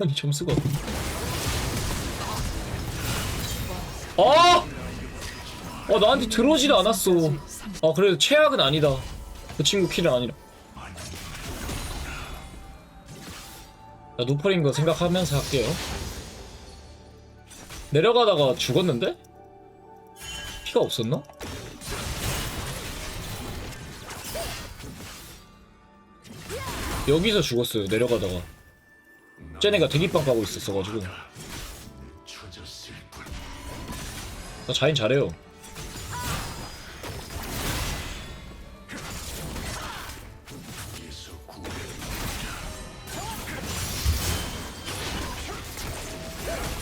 아니 점수가 아! 아 나한테 들어오지도 않았어 아 그래도 최악은 아니다 그 친구 킬은 아니라 나 노펄인 거 생각하면서 할게요 내려가다가 죽었는데? 피가 없었나? 여기서 죽었어요 내려가다가 쟤네가 대기빵 까고 있었어가지고 나 자인 잘해요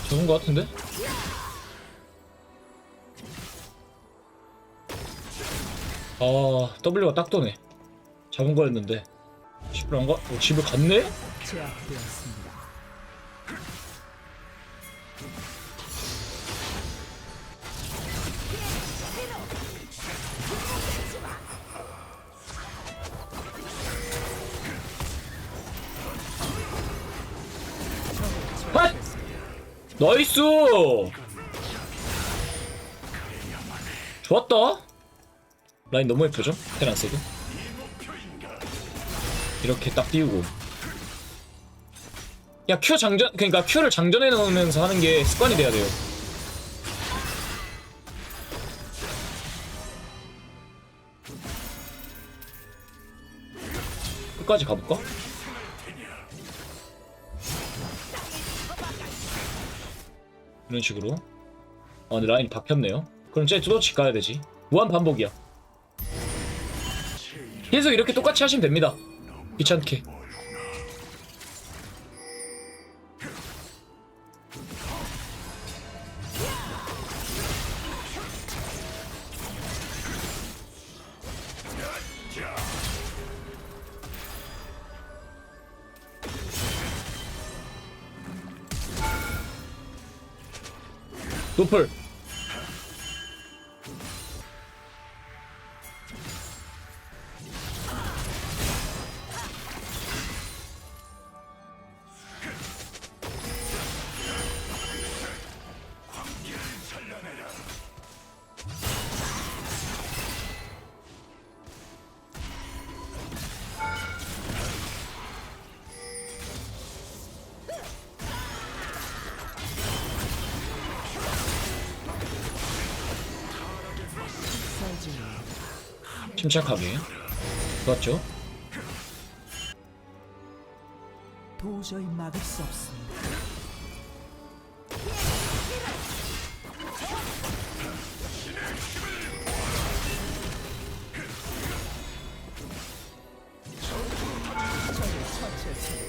잡은 거 같은데? 아 W가 딱 도네 잡은 거였는데 집을 안 가? 어, 집을 갔네? 제압되었습니다. 나이스! 좋았다. 라인 너무 예쁘죠? 테란스도. 이렇게 딱 띄우고. 야, Q 장전, 그니까 Q를 장전해 놓으면서 하는 게 습관이 돼야 돼요. 끝까지 가볼까? 이런 식으로. 아 근데 라인이 박혔네요. 그럼 쟤 두더치 가야 되지. 무한 반복이야. 계속 이렇게 똑같이 하시면 됩니다. 귀찮게 노플 침착하게. 좋았죠? 도저히 막을 수 없습니다.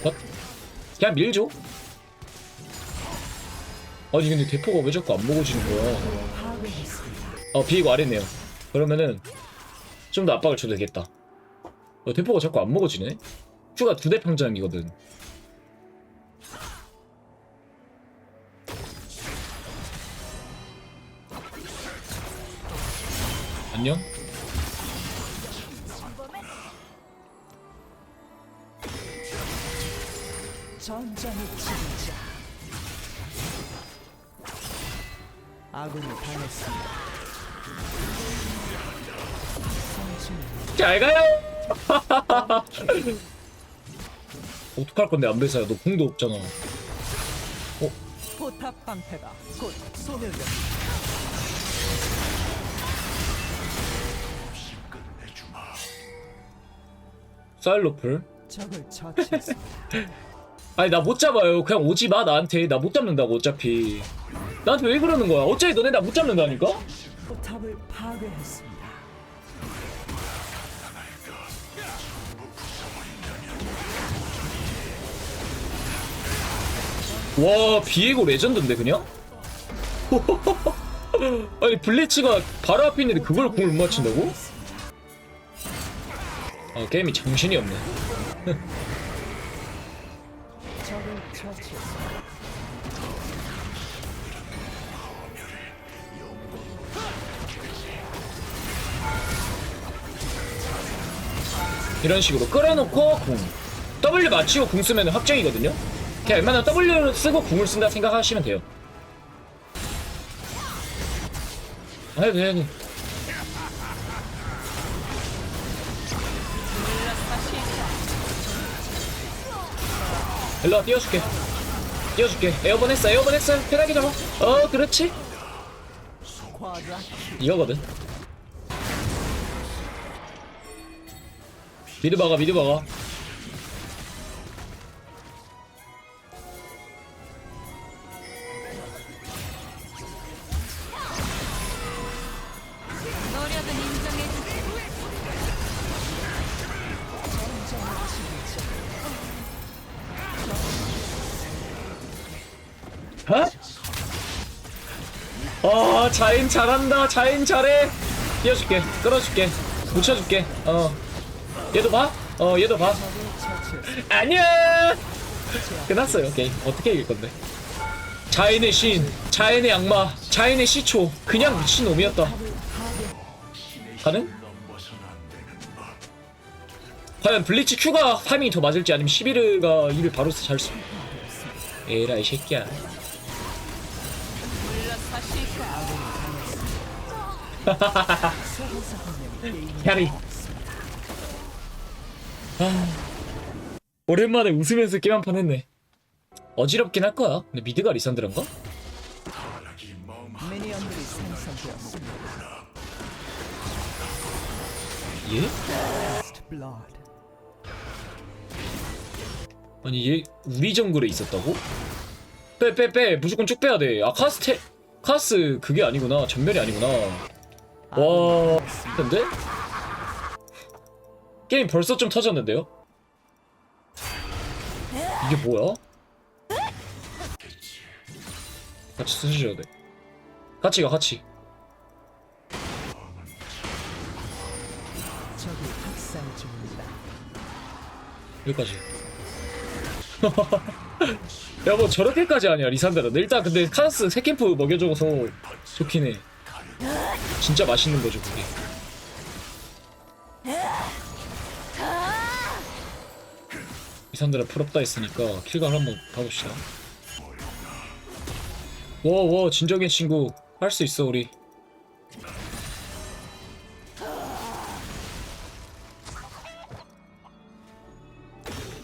컷 그냥 밀죠? 아니 근데 대포가 왜 자꾸 안 먹어지는 거야. 어 비이고 아래네요. 그러면은 좀 더 압박을 줘도 되겠다 어, 대포가 자꾸 안 먹어지네 큐가 두 대 평장이거든 안녕 지휘자. 아군이 당했습니다. 잘 가요. 어떡할 건데 안 배사야? 너 궁도 없잖아. 포탑 방패가 곧 소멸됩니다. 사일로플? 적을 처치했습니다. 아니 나 못 잡아요. 그냥 오지 마 나한테. 나 못 잡는다고 어차피. 나한테 왜 그러는 거야? 어차피 너네 나 못 잡는다니까? 포탑을 파괴했습니다. 와 비에고 레전드인데 그냥? 아니 블리츠가 바로 앞에 있는데 그걸 공을 못 맞춘다고? 아 게임이 정신이 없네. 이런 식으로 끌어놓고 궁 W 맞추고 궁 쓰면 확정이거든요? 그냥 웬만하면 W 쓰고 궁을 쓴다 생각하시면 돼요. 아, 해도 돼, 해도 돼. 일로와 띄워줄게. 띄워줄게. 에어본 했어 에어본 했어. 편하게 잡아. 어 그렇지? 이거거든. 미드 박아 미드 박아 어? 아 자인 잘한다. 자인 잘해. 띄워줄게. 끌어줄게. 붙여줄게. 어. 얘도 봐? 어 얘도 봐. 안녕! 끝났어요. 게임 어떻게 이길 건데? 자인의 신 자인의 악마 자인의 시초. 그냥 미친놈이었다 가능? 과연 블리츠 Q가 타이밍이 더 맞을지 아니면 시비르가 이를 바로 잘 수 에라 이 새끼야 야리 아, 오랜만에 웃으면서 게임 한 판 했네 어지럽긴 할 거야 근데 미드가 리산드란가? 얘? Blood. 아니 얘 우리 정글에 있었다고? 빼 빼 빼 무조건 쭉 빼야 돼아 카스테 카스 그게 아니구나 전멸이 아니구나 와 근데? 게임 벌써 좀 터졌는데요? 이게 뭐야? 같이 쓰셔야 돼 같이 가 같이 여기까지. 야 뭐 저렇게까지 하냐 리산드라 일단 근데 카스 세캠프 먹여줘서 좋긴 해. 진짜 맛있는 거죠 그게. 리산드라 풀업다 했으니까 킬각 한번 가봅시다. 와와 진정해 친구. 할 수 있어 우리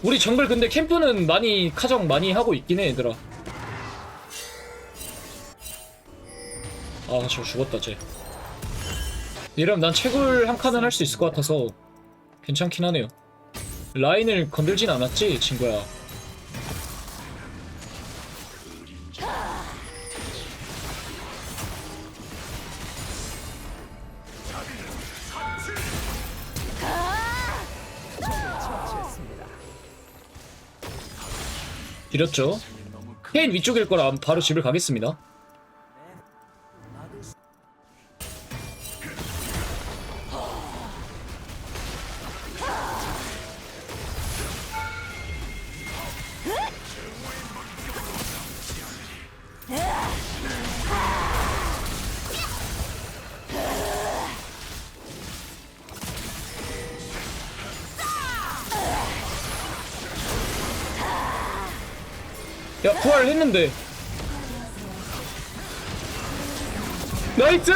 우리 정글 근데 캠프는 많이 카정 많이 하고 있긴 해 얘들아. 아저 죽었다 쟤. 이러면 난 채굴 한 칸은 할 수 있을 것 같아서 괜찮긴 하네요. 라인을 건들진 않았지 친구야 이렸죠. 케인 위쪽일 거라 바로 집을 가겠습니다 야 부활을 했는데. 나이스!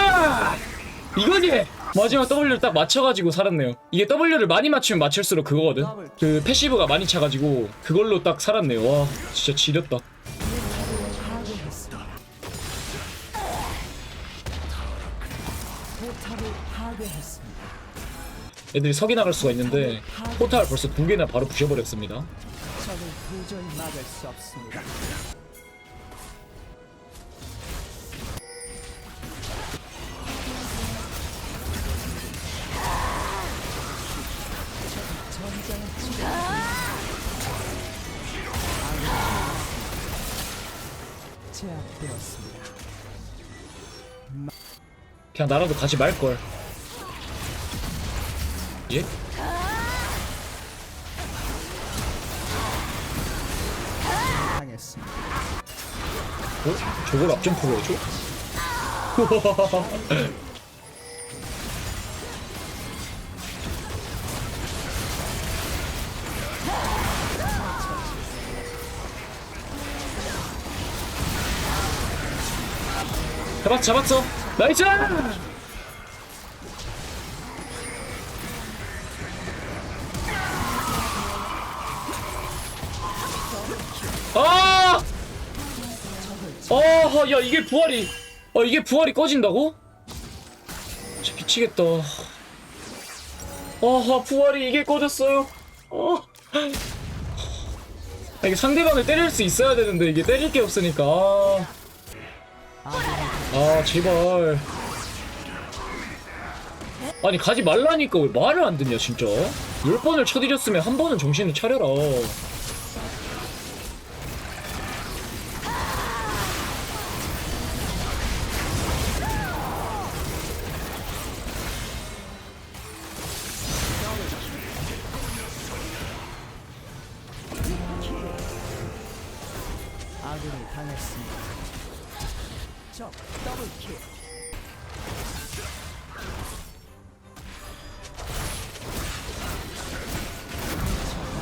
이거지! 마지막 W를 딱 맞춰가지고 살았네요. 이게 W를 많이 맞추면 맞출수록 그거거든. 그 패시브가 많이 차가지고 그걸로 딱 살았네요. 와 진짜 지렸다. 애들이 석이 나갈 수가 있는데 포탈 벌써 두 개나 바로 부셔버렸습니다. 제압되었습니다. 그냥 나라도 가지 말걸 예? 당했습니다. 어? 저걸 앞점프로 해줘? 잡았, 잡았어! 나이스! 아! 아, 야 이게 부활이, 어 이게 부활이 꺼진다고? 진짜 미치겠다. 아, 부활이 이게 꺼졌어요. 어. 아, 이게 상대방을 때릴 수 있어야 되는데 이게 때릴 게 없으니까. 아, 아 제발. 아니 가지 말라니까 왜 말을 안 듣냐 진짜. 열 번을 쳐드렸으면 한 번은 정신을 차려라.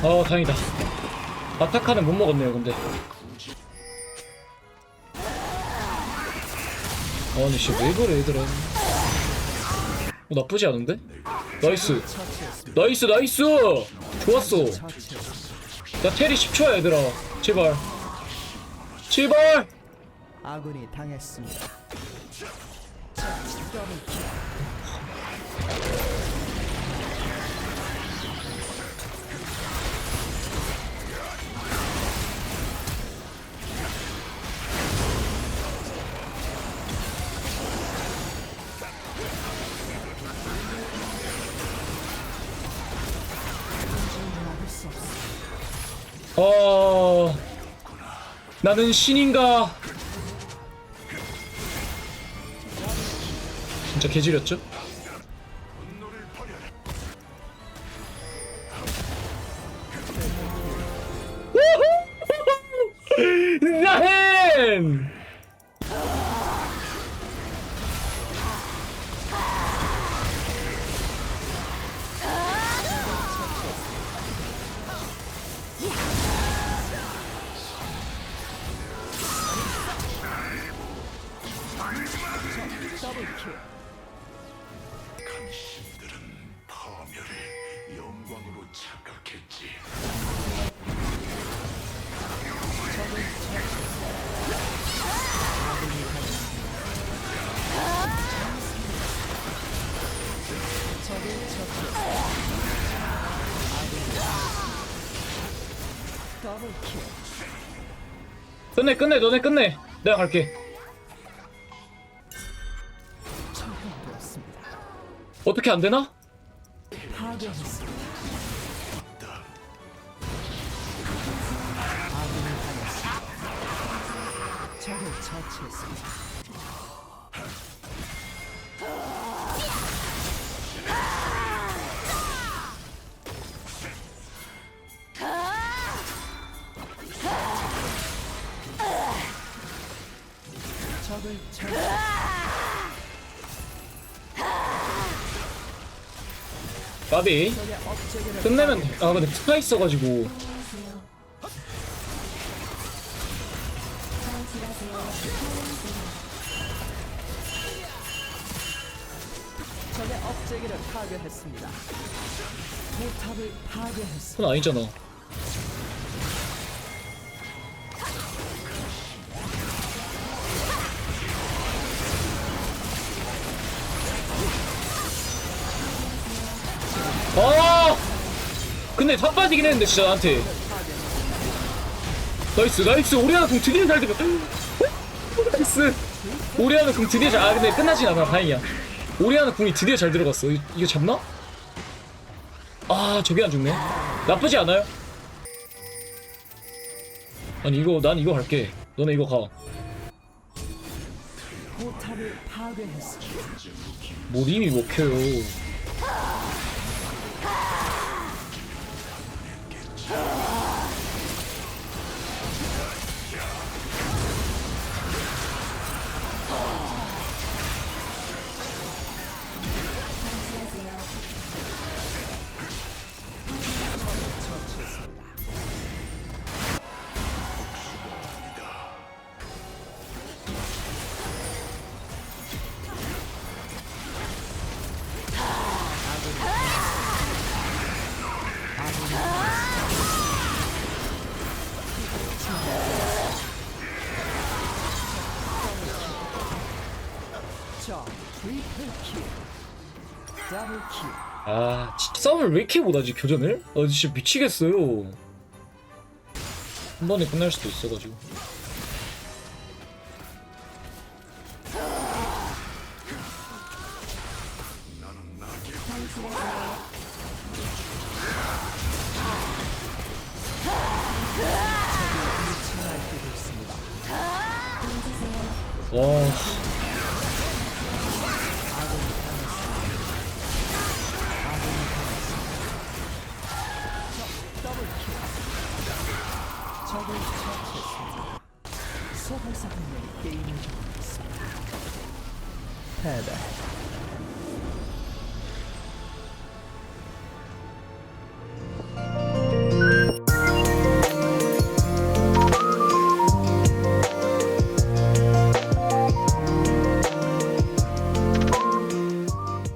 아 다행이다 아타카는 못 먹었네요 근데 아니 씨왜 그래 얘들아 어, 나쁘지 않은데? 나이스. 나이스 나이스 좋았어. 나 테리 10초야 얘들아 제발 제발 아군이 당했습니다. 나는 신인가 진짜 개지렸죠? 나헨! 당신들은 파멸을 영광으로 착각했지. 끝내 끝내 너네 끝내. 내가 갈게 어떻게 안 되나? 까비 끝내면 돼. 아 근데 트가 있어가지고 적의 업체계를 파괴했습니다. 포탑을 파괴했습니다. 그건 아니잖아 아 탑 빠지긴 했는데 진짜 나한테. 나이스 나이스. 오리아나 공 드디어 잘 들어. 나이스. 오리아나 공 드디어 잘아 근데 끝나진 않아. 다행이야. 오리아나 공이 드디어 잘 들어갔어. 이, 이거 잡나? 아 저게 안 죽네. 나쁘지 않아요? 아니 이거 난 이거 할게. 너네 이거 가. 이미 못 켜요 아 진짜 싸움을 왜 이렇게 못하지 교전을? 아 진짜 미치겠어요 한 번에 끝날 수도 있어가지고